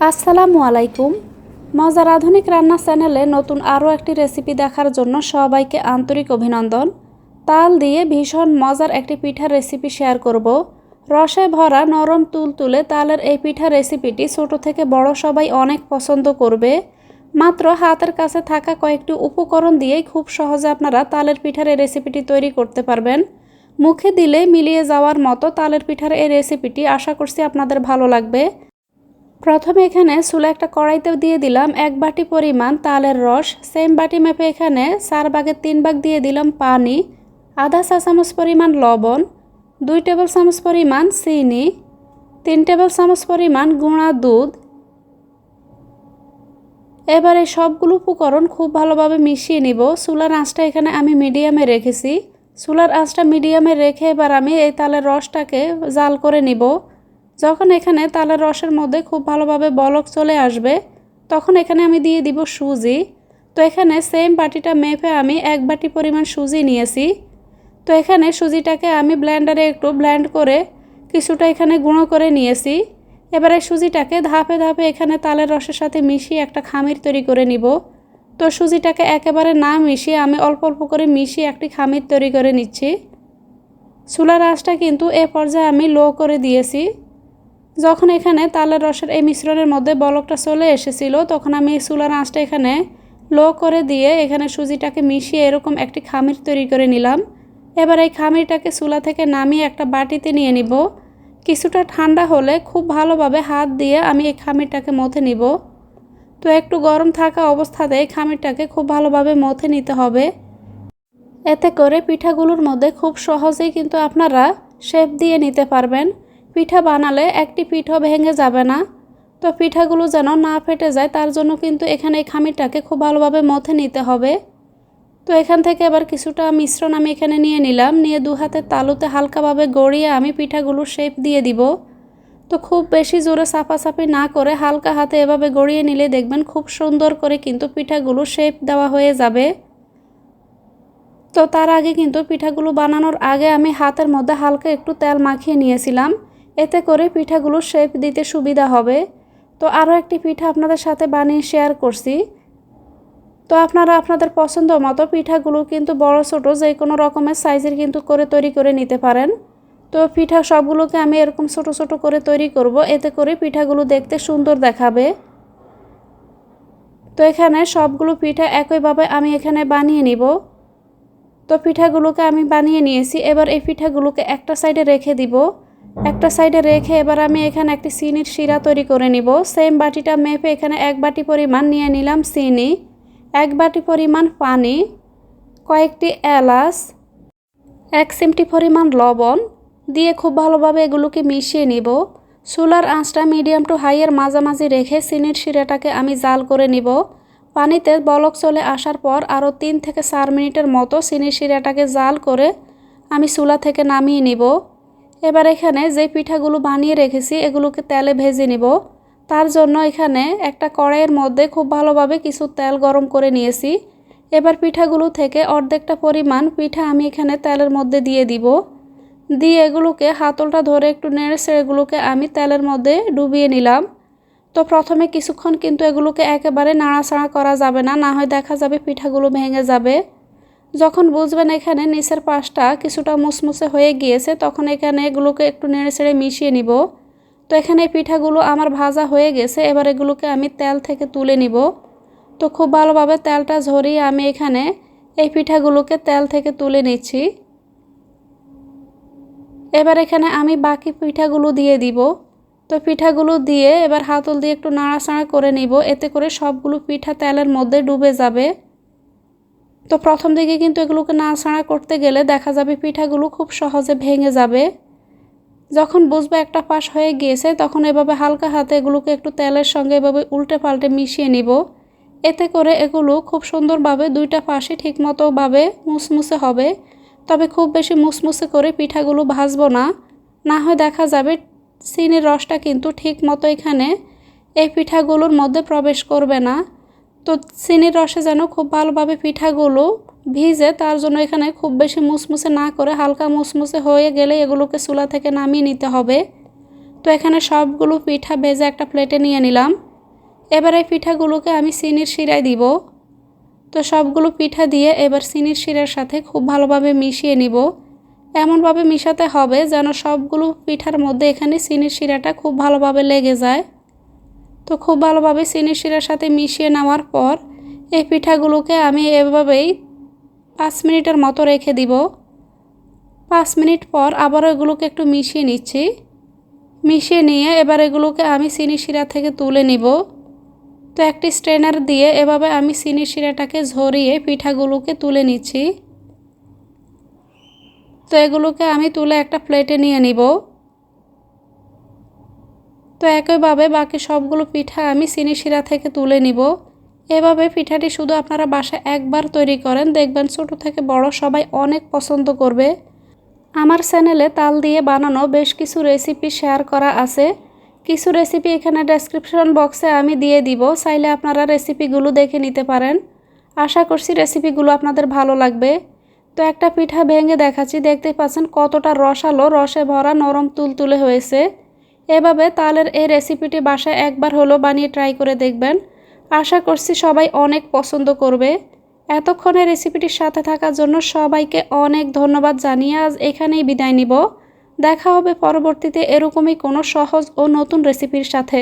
আসসালামু আলাইকুম। মজার আধুনিক রান্না চ্যানেলে নতুন আরও একটি রেসিপি দেখার জন্য সবাইকে আন্তরিক অভিনন্দন। তাল দিয়ে ভীষণ মজার একটি পিঠার রেসিপি শেয়ার করব। রসে ভরা নরম তুলতুলে তালের এই পিঠা রেসিপিটি ছোট থেকে বড় সবাই অনেক পছন্দ করবে। মাত্র হাতের কাছে থাকা কয়েকটি উপকরণ দিয়েই খুব সহজে আপনারা তালের পিঠার এই রেসিপিটি তৈরি করতে পারবেন। মুখে দিলে মিলিয়ে যাওয়ার মতো তালের পিঠার এই রেসিপিটি আশা করছি আপনাদের ভালো লাগবে। প্রথমে এখানে চুলা একটা কড়াইতে দিয়ে দিলাম এক বাটি পরিমাণ তালের রস সেম বাটি মেপে এখানে চার ভাগের তিন ভাগ দিয়ে দিলাম পানি, আধা চা চামচ পরিমাণ লবণ, দুই টেবিল চামচ পরিমাণ চিনি, তিন টেবিল চামচ পরিমাণ গুঁড়া দুধ। এবার সবগুলো উপকরণ খুব ভালোভাবে মিশিয়ে নিব। চুলার আঁচটা এখানে আমি মিডিয়ামে রেখেছি। চুলার আঁচটা মিডিয়ামে রেখে এবার আমি এই তালের রসটাকে জাল করে নিব। যখন এখানে তালের রসের মধ্যে খুব ভালোভাবে বলক চলে আসবে, তখন এখানে আমি দিয়ে দিব সুজি। তো এখানে সেম বাটিটা মেপে আমি এক বাটি পরিমাণ সুজি নিয়েছি। তো এখানে সুজিটাকে আমি ব্ল্যান্ডারে একটু ব্ল্যান্ড করে কিছুটা এখানে গুঁড়ো করে নিয়েছি। এবারে সুজিটাকে ধাপে ধাপে এখানে তালের রসের সাথে মিশিয়ে একটা খামির তৈরি করে নিব। তো সুজিটাকে একেবারে না মিশিয়ে আমি অল্প অল্প করে মিশিয়ে একটি খামির তৈরি করে নিচ্ছি। চুলার আঁচটা কিন্তু এ পর্যায়ে আমি লো করে দিয়েছি। যখন এখানে তালের রসের এই মিশ্রণের মধ্যে বলকটা চলে এসেছিল, তখন আমি চুলার আঁচটা এখানে লো করে দিয়ে এখানে সুজিটাকে মিশিয়ে এরকম একটি খামির তৈরি করে নিলাম। এবার এই খামিরটাকে চুলা থেকে নামিয়ে একটা বাটিতে নিয়ে নিব। কিছুটা ঠান্ডা হলে খুব ভালোভাবে হাত দিয়ে আমি এই খামিরটাকে মথে নিব। তো একটু গরম থাকা অবস্থাতে এই খামিরটাকে খুব ভালোভাবে মথে নিতে হবে। এতে করে পিঠাগুলোর মধ্যে খুব সহজেই কিন্তু আপনারা শেপ দিয়ে নিতে পারবেন। পিঠা বানালে একটি পিঠও ভেঙে যাবে না। তো পিঠাগুলো যেন না ফেটে যায়, তার জন্য কিন্তু এখানে এই খামিরটাকে খুব ভালোভাবে মথে নিতে হবে। তো এখান থেকে এবার কিছুটা মিশ্রণ আমি এখানে নিয়ে নিলাম। নিয়ে দু হাতের তালুতে হালকাভাবে গড়িয়ে আমি পিঠাগুলো শেপ দিয়ে দিব। তো খুব বেশি জোরে সাফাসাফি না করে হালকা হাতে এভাবে গড়িয়ে নিলে দেখবেন খুব সুন্দর করে কিন্তু পিঠাগুলো শেপ দেওয়া হয়ে যাবে। তো তার আগে কিন্তু পিঠাগুলো বানানোর আগে আমি হাতের মধ্যে হালকা একটু তেল মাখিয়ে নিয়েছিলাম। এতে করে পিঠাগুলো শেপ দিতে সুবিধা হবে। তো আরও একটি পিঠা আপনাদের সাথে বানিয়ে শেয়ার করছি। তো আপনারা আপনাদের পছন্দ মতো পিঠাগুলো কিন্তু বড়, ছোটো যে কোনো রকমের সাইজের কিন্তু করে তৈরি করে নিতে পারেন। তো পিঠা সবগুলোকে আমি এরকম ছোট ছোট করে তৈরি করব। এতে করে পিঠাগুলো দেখতে সুন্দর দেখাবে। তো এখানে সবগুলো পিঠা একইভাবে আমি এখানে বানিয়ে নিব। তো পিঠাগুলোকে আমি বানিয়ে নিয়েছি। এবার এই পিঠাগুলোকে একটা সাইডে রেখে দিব। একটা সাইডে রেখে এবার আমি এখানে একটি চিনির শিরা তৈরি করে নিব। সেম বাটিটা মেপে এখানে এক বাটি পরিমাণ নিয়ে নিলাম চিনি এক বাটি পরিমাণ পানি, কয়েকটি এলাচ, এক চিমটি পরিমাণ লবণ দিয়ে খুব ভালোভাবে এগুলোকে মিশিয়ে নিব। চুলার আঁচটা মিডিয়াম টু হাইয়ের মাঝামাঝি রেখে চিনির শিরাটাকে আমি জাল করে নিব। পানিতে বলক চলে আসার পর আরও তিন থেকে চার মিনিটের মতো চিনির শিরাটাকে জাল করে আমি চুলা থেকে নামিয়ে নিব। এবার এখানে যে পিঠাগুলো বানিয়ে রেখেছি, এগুলোকে তেলে ভেজে নিব। তার জন্য এখানে একটা কড়াইয়ের মধ্যে খুব ভালোভাবে কিছু তেল গরম করে নিয়েছি। এবার পিঠাগুলো থেকে অর্ধেকটা পরিমাণ পিঠা আমি এখানে তেলের মধ্যে দিয়ে দিব। দিয়ে এগুলোকে হাতলটা ধরে একটু নেড়ে এগুলোকে আমি তেলের মধ্যে ডুবিয়ে নিলাম। তো প্রথমে কিছুক্ষণ কিন্তু এগুলোকে একেবারে নাড়াচাড়া করা যাবে না না হয় দেখা যাবে পিঠাগুলো ভেঙে যাবে। যখন বুঝবেন এখানে নিচের পাশটা কিছুটা মুসমুসে হয়ে গিয়েছে, তখন এখানে এগুলোকে একটু নেড়ে ছেড়ে মিশিয়ে নিব। তো এখানে পিঠাগুলো আমার ভাজা হয়ে গেছে, এবার এগুলোকে আমি তেল থেকে তুলে নিব। তো খুব ভালোভাবে তেলটা ঝরিয়ে আমি এখানে এই পিঠাগুলোকে তেল থেকে তুলে নিচ্ছি। এবার এখানে আমি বাকি পিঠাগুলো দিয়ে দিব। তো পিঠাগুলো দিয়ে এবার হাতল দিয়ে একটু নাড়াচাড়া করে নিব, এতে করে সবগুলো পিঠা তেলের মধ্যে ডুবে যাবে। তো প্রথম দিকে কিন্তু এগুলোকে নাড়াচাড়া করতে গেলে দেখা যাবে পিঠাগুলো খুব সহজে ভেঙে যাবে। যখন বুঝবে একটা পাশ হয়ে গিয়েছে, তখন এভাবে হালকা হাতে এগুলোকে একটু তেলের সঙ্গে এভাবে উল্টে পাল্টে মিশিয়ে নিব। এতে করে এগুলো খুব সুন্দরভাবে দুইটা পাশে ঠিকমতোভাবে মুসমুসে হবে। তবে খুব বেশি মুসমুসে করে পিঠাগুলো ভাজবো না। না হয় দেখা যাবে চিনির রসটা কিন্তু ঠিক মতো এখানে এই পিঠাগুলোর মধ্যে প্রবেশ করবে না। তো চিনির রসে যেন খুব ভালোভাবে পিঠাগুলো ভিজে, তার জন্য এখানে খুব বেশি মুসমুসে না করে হালকা মুসমুসে হয়ে গেলে এগুলোকে চুলা থেকে নামিয়ে নিতে হবে। তো এখানে সবগুলো পিঠা ভেজে একটা প্লেটে নিয়ে নিলাম। এবার এই পিঠাগুলোকে আমি চিনির শিরায় দিব। তো সবগুলো পিঠা দিয়ে এবার চিনির শিরার সাথে খুব ভালোভাবে মিশিয়ে নিব। এমনভাবে মিশাতে হবে যেন সবগুলো পিঠার মধ্যে এখানে চিনির শিরাটা খুব ভালোভাবে লেগে যায়। তো খুব ভালোভাবে চিনির শিরার সাথে মিশিয়ে নেওয়ার পর এই পিঠাগুলোকে আমি এভাবেই পাঁচ মিনিটের মতো রেখে দিব। পাঁচ মিনিট পর আবার এগুলোকে একটু মিশিয়ে নিচ্ছি। মিশিয়ে নিয়ে এবার এগুলোকে আমি চিনি শিরা থেকে তুলে নিব। তো একটি স্ট্রেনার দিয়ে এভাবে আমি চিনি শিরাটাকে ঝরিয়ে পিঠাগুলোকে তুলে নিচ্ছি। তো এগুলোকে আমি তুলে একটা প্লেটে নিয়ে নিব। তো একইভাবে বাকি সবগুলো পিঠা আমি চিনি শিরা থেকে তুলে নিব। এভাবে পিঠাটি শুধু আপনারা বাসায় একবার তৈরি করেন, দেখবেন ছোট থেকে বড় সবাই অনেক পছন্দ করবে। আমার চ্যানেলে তাল দিয়ে বানানো বেশ কিছু রেসিপি শেয়ার করা আছে। কিছু রেসিপি এখানে ডেসক্রিপশন বক্সে আমি দিয়ে দিব, চাইলে আপনারা রেসিপিগুলো দেখে নিতে পারেন। আশা করছি রেসিপিগুলো আপনাদের ভালো লাগবে। তো একটা পিঠা ভেঙে দেখাচ্ছি দেখতে পাচ্ছেন কতটা রসালো, রসে ভরা নরম তুলতুলে হয়েছে। এভাবে তালের এই রেসিপিটি বাসায় একবার হলো বানিয়ে ট্রাই করে দেখবেন। আশা করছি সবাই অনেক পছন্দ করবে। এতক্ষণে রেসিপিটির সাথে থাকার জন্য সবাইকে অনেক ধন্যবাদ জানিয়ে আজ এখানেই বিদায় নিব। দেখা হবে পরবর্তীতে এরকমই কোনো সহজ ও নতুন রেসিপির সাথে।